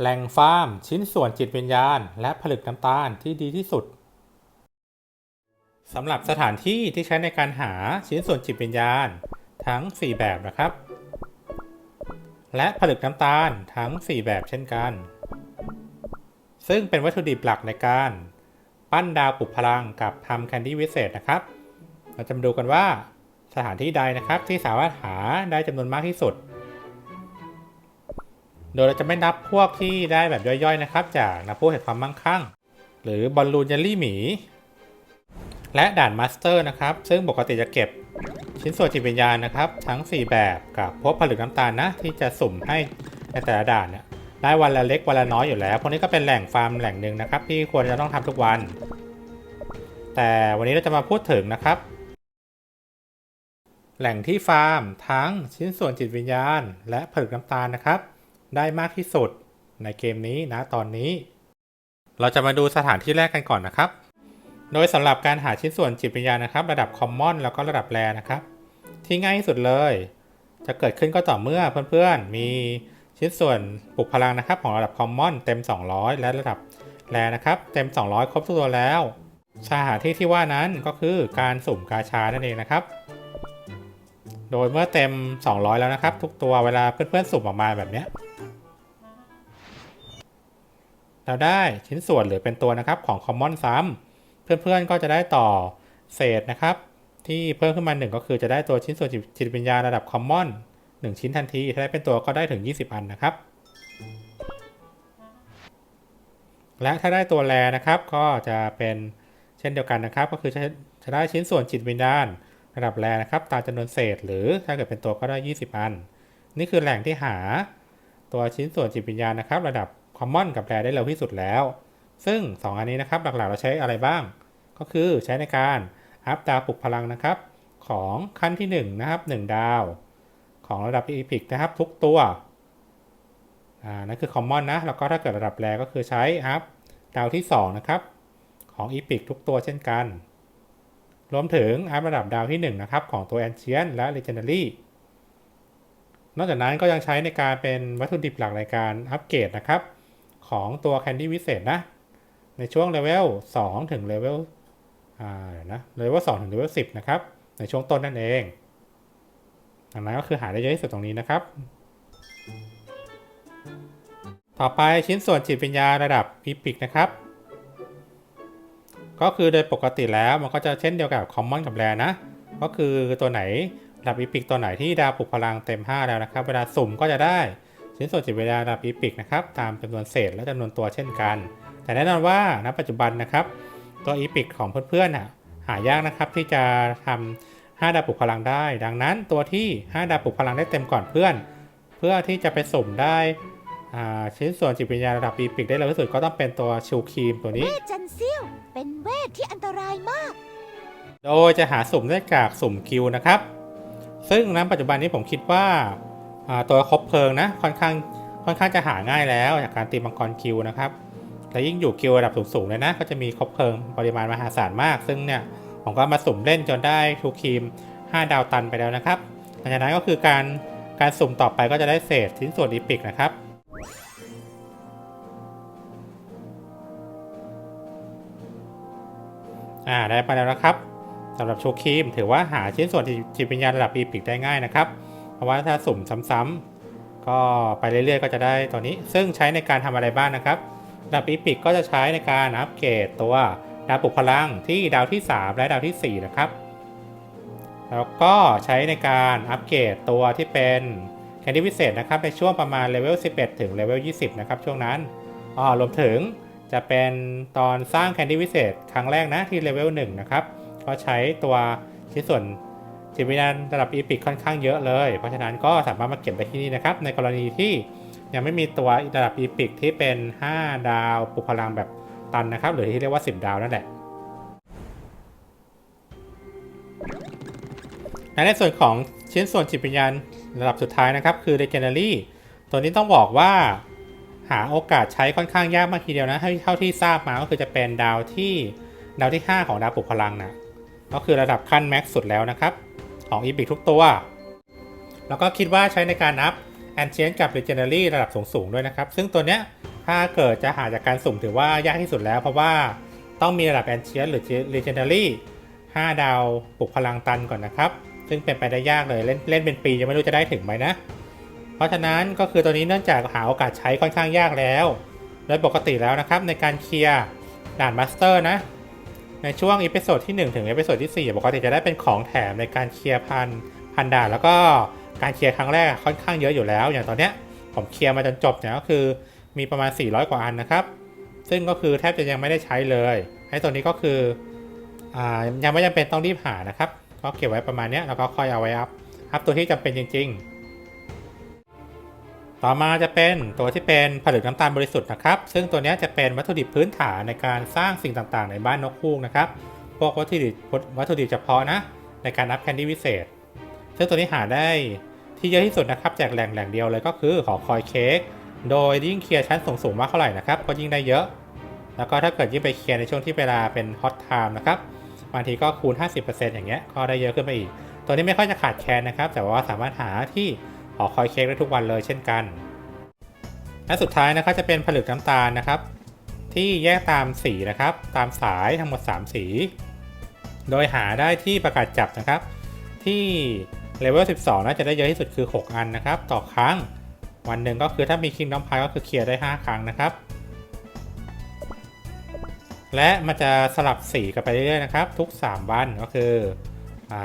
แหล่งฟาร์ม ชิ้นส่วนจิตวิญญาณ และผลึกน้ำตาลที่ดีที่สุดสำหรับสถานที่ที่ใช้ในการหาชิ้นส่วนจิตวิญญาณ ทั้ง 4 แบบนะครับ และผลึกน้ำตาลทั้ง 4 แบบเช่นกัน ซึ่งเป็นวัตถุดิบหลักในการ ปั้นดาวปลุกพลังกับทำแคนดี้วิเศษนะครับ เราจะมาดูกันว่าสถานที่ใดนะครับที่สามารถหาได้จำนวนมากที่สุด โดยเราจะไม่นับพวกที่ได้แบบย่อยๆนะครับ จากนับพวกแห่งความมั่งคั่ง หรือบอลลูนเยลลี่หมี และด่านมาสเตอร์นะครับ ซึ่งปกติจะเก็บชิ้นส่วนจิตวิญญาณนะครับ ทั้ง 4 แบบกับพวกผลึกน้ำตาลนะ ที่จะสุ่มให้ในแต่ละด่านเนี่ยได้วันละเล็กวันละน้อยอยู่แล้ว พวกนี้ก็เป็นแหล่งฟาร์มแหล่งหนึ่งนะครับ ที่ควรจะต้องทำทุกวัน แต่วันนี้เราจะมาพูดถึงนะครับ แหล่งที่ฟาร์มทั้งชิ้นส่วนจิตวิญญาณ และผลึกน้ำตาลนะครับ ได้มากที่สุดในเกมนี้นะตอนนี้ เราจะมาดูสถานที่แรกกันก่อนนะครับ โดยสำหรับการหาชิ้นส่วนจิตวิญญาณนะครับ ระดับคอมมอนแล้วก็ระดับแรนะครับ ที่ง่ายที่สุดเลย จะเกิดขึ้นก็ต่อเมื่อเพื่อนๆ มีชิ้นส่วนปลุกพลังนะครับ ของระดับคอมมอนเต็ม 200 และระดับแรนะครับ เต็ม 200 ครบทุกตัวแล้วสถานที่ที่ว่านั้นก็คือการสุ่มกาชานั่นเองนะครับ โดยเมื่อเต็ม 200 แล้วนะครับ ทุกตัวเวลาเพื่อนๆ สุ่มออกมาแบบเนี้ เราได้ชิ้นส่วนหรือเป็นตัวนะครับของคอมมอนซ้ำเพื่อนๆก็จะได้ต่อเศษนะครับ ที่เพิ่มขึ้นมาหนึ่งก็คือจะได้ตัวชิ้นส่วนจิตวิญญาณระดับคอมมอนหนึ่งชิ้นทันที ถ้าได้เป็นตัวก็ได้ถึง 20 อันนะครับ และถ้าได้ตัวแรนะครับก็จะเป็นเช่นเดียวกันนะครับ ก็คือจะจะได้ชิ้นส่วนจิตวิญญาณระดับแรนะครับตามจำนวนเศษ หรือถ้าเกิดเป็นตัวก็ได้ 20 อัน นี่คือแหล่งที่หาตัวชิ้นส่วนจิตวิญญาณนะครับ ระดับ คอมมอนกับแรได้เร็วที่สุดแล้ว ซึ่ง 2 อันนี้นะครับหลักๆเราใช้อะไรบ้าง ก็คือใช้ในการอัพดาวปลุกพลังนะครับ ของขั้นที่1นะครับ1 ดาว ของระดับอีพิกนะครับทุกตัวอ่านั่นคือคอมมอนนะแล้วก็ถ้าเกิดระดับแรก็คือใช้อัพดาวที่ 2 นะครับ ของอีพิกทุกตัวเช่นกัน รวมถึงอัพระดับดาวที่ 1 นะครับ ของตัว Ancient และ Legendary นอกจากนั้นก็ยังใช้ในการเป็นวัตถุดิบหลักในการอัปเกรดนะครับ ของตัวแคนดี้วิเศษนะ ในช่วงเลเวล2ถึงเลเวลอ่านะเลเวล2ถึงเลเวล10 นะครับ ในช่วงต้นนั่นเองดังนั้นก็คือหาได้เยอะที่สุดตรงนี้นะครับต่อไปชิ้นส่วนจิตวิญญาระดับอีพิกนะครับ ก็คือโดยปกติแล้วมันก็จะเช่นเดียวกับคอมมอนกับแรนะ ก็คือตัวไหนระดับอีพิกตัวไหนที่ดาวปลุกพลังเต็ม 5 แล้วนะครับ เวลาสุ่มก็จะได้ ชิ้นส่วนจิตวิญญาณระดับอีพิกนะครับตามจำนวนเศษและจำนวนตัวเช่นกัน แต่แน่นอนว่าณปัจจุบันนะครับ ตัวอีพิกของเพื่อนๆน่ะหายากนะครับที่จะทำ5ดาวปลุกพลังได้ ดังนั้นตัวที่ 5 ดาวปลุกพลังได้เต็มก่อนเพื่อน เพื่อที่จะไปสุ่มได้อ่าชิ้นส่วนจิตวิญญาณระดับอีพิกได้เร็วที่สุดก็ต้องเป็นตัวชิวครีมตัวนี้เวทจันเซียวเป็นเวทที่อันตรายมาก โดยจะหาสุ่มได้จากสุ่มคิวนะครับ ซึ่งณปัจจุบันนี้ผมคิดว่าอ่า ตัวครบเพลิงนะค่อนข้างค่อนข้างจะหาง่ายแล้วจากการตีมังกรคิวนะครับและยิ่งอยู่คิวระดับสูงๆเลยนะ ก็จะมีครบเพลิงปริมาณมหาศาลมาก ซึ่งเนี่ยผมก็มาสุ่มเล่นจนได้ทูครีม 5 ดาวตันไปแล้วนะครับหลังจากนั้นก็คือการการสุ่มต่อไปก็จะได้เศษชิ้นส่วนอีพิกนะครับอ่าได้ไปแล้วนะครับสำหรับโชว์ครีมถือว่าหาชิ้นส่วนจิตวิญญาณระดับอีพิกได้ง่ายนะครับ ราะว่าถ้าสุ่มซ้ำๆก็ไปเรื่อยๆ ก็จะได้ตัวนี้ ซึ่งใช้ในการทำอะไรบ้างนะครับดับอีพิกก็จะใช้ในการอัปเกรดตัวดาวปลุกพลังที่ดาวที่ 3 และดาวที่ 4 นะครับ แล้วก็ใช้ในการอัปเกรดตัวที่เป็นแคนดี้พิเศษนะครับในช่วงประมาณเลเวล 11 ถึงเลเวล 20 นะครับช่วงนั้นอ๋อรวมถึงจะเป็นตอนสร้างแคนดี้วิเศษครั้งแรกนะที่เลเวล 1 นะครับ ก็ใช้ตัวชิ้นส่วน จิตวิญญาณระดับอีพิกค่อนข้างเยอะเลย เพราะฉะนั้นก็สามารถมาเก็บได้ที่นี่นะครับ ในกรณีที่ยังไม่มีตัวระดับอีพิกที่เป็น 5 ดาวปุพลังแบบตันนะครับ หรือที่เรียกว่า 10 ดาวนั่นแหละในส่วนของชิ้นส่วนจิตวิญญาณระดับสุดท้ายนะครับ คือ Legendary ตัวนี้ต้องบอกว่าหาโอกาสใช้ค่อนข้างยากมากทีเดียวนะเท่าเท่าที่ทราบมาก็คือจะเป็นดาวที่ดาวที่ 5 ของดาวปลุกพลังนะก็คือระดับขั้นแม็กซ์สุดแล้วนะครับ ของอีพิกทุกตัว แล้วก็คิดว่าใช้ในการอัพแอนเชนกับ Legendary ระดับสูงๆด้วยนะครับ ซึ่งตัวเนี้ยถ้าเกิดจะหาจากการสุ่มถือว่ายากที่สุดแล้ว เพราะว่าต้องมีระดับแอนเชียหรือ Legendary 5 ดาวปลุกพลังตันก่อนนะครับ ซึ่งเป็นไปได้ยากเลยเล่นเล่นเป็นปียังไม่รู้จะได้ถึงไหมนะ เพราะฉะนั้นก็คือตัวนี้เนื่องจากหาโอกาสใช้ค่อนข้างยากแล้ว โดยปกติแล้วนะครับในการเคลียร์ด่านมาสเตอร์นะ ในช่วงอีพิโซดที่ 1 ถึงอีพิโซดที่ 4 ปกติจะได้เป็นของแถมในการเคลียร์พันพันด่านแล้วก็การเคลียร์ครั้งแรกค่อนข้างเยอะอยู่แล้ว อย่างตอนเนี้ยผมเคลียร์มาจนจบเนี่ยก็คือมีประมาณ 400 กว่าอันนะครับ ซึ่งก็คือแทบจะยังไม่ได้ใช้เลยไอ้ตัวนี้ก็คืออ่ายังไม่จำเป็นต้องรีบหานะครับก็เก็บไว้ประมาณเนี้ยแล้วก็ค่อยเอาไว้อัพอัพตัวที่จำเป็นจริง ๆ ต่อมาจะเป็นตัวที่เป็นผลึกน้ำตาลบริสุทธิ์นะครับ ซึ่งตัวนี้จะเป็นวัตถุดิบพื้นฐานในการสร้างสิ่งต่างๆ ในบ้านนกฮูกนะครับ พวกวัตถุดิบวัตถุดิบเฉพาะนะ ในการอัพแคนดี้วิเศษ ซึ่งตัวนี้หาได้ที่เยอะที่สุดนะครับจากแหล่งแหล่งเดียวเลยก็คือหอคอยเค้ก โดยยิ่งเคลียร์ชั้นสูงๆมากเท่าไหร่นะครับ ก็ยิ่งได้เยอะ แล้วก็ถ้าเกิดยิ่งไปเคลียร์ในช่วงที่เวลาเป็นฮอตไทม์นะครับ บางทีก็คูณ 50%อย่างเงี้ย ก็ได้เยอะขึ้นไปอีก ตัวนี้ไม่ค่อยจะขาดแคลนนะครับ แต่ว่าสามารถหาที่ อคอยเค้กได้ทุกวันเลยเช่นกัน และสุดท้ายนะครับจะเป็นผลึกน้ำตาลนะครับ ที่แยกตามสีนะครับ ตามสายทั้งหมด 3 สี โดยหาได้ที่ประกาศจับนะครับ ที่เลเวล 12 น่าจะได้เยอะที่สุดคือ 6 อันนะครับ ต่อครั้ง วันหนึ่งก็คือถ้ามี Kingdom Pie ก็คือเคลียร์ได้ 5 ครั้งนะครับ และมันจะสลับสีกันไปเรื่อยๆนะครับ ทุก 3 วันก็คือ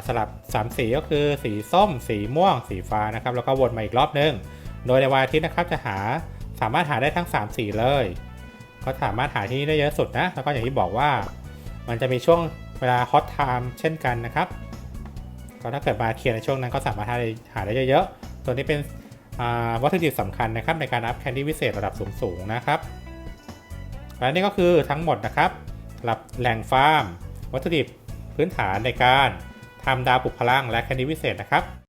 สลับ 3 สีก็คือสีส้ม สีม่วง สีฟ้านะครับ แล้วก็วนมาอีกรอบนึง โดยในวันอาทิตย์นะครับจะหาสามารถหาได้ทั้ง 3 สีเลย ก็สามารถหาที่นี่ได้เยอะสุดนะ แล้วก็อย่างที่บอกว่า มันจะมีช่วงเวลาฮอตไทม์เช่นกันนะครับก็ถ้าเกิดมาเคลียร์ในช่วงนั้นก็สามารถหาได้หาได้เยอะๆตัวนี้เป็นวัตถุดิบสำคัญนะครับในการอัพแคนดี้วิเศษระดับสูงๆนะครับและนี่ก็คือทั้งหมดนะครับสำหรับแหล่งฟาร์ม วัตถุดิบพื้นฐานในการ ทำดาวปลุกพลังและแคณิตวิเศษนะครับ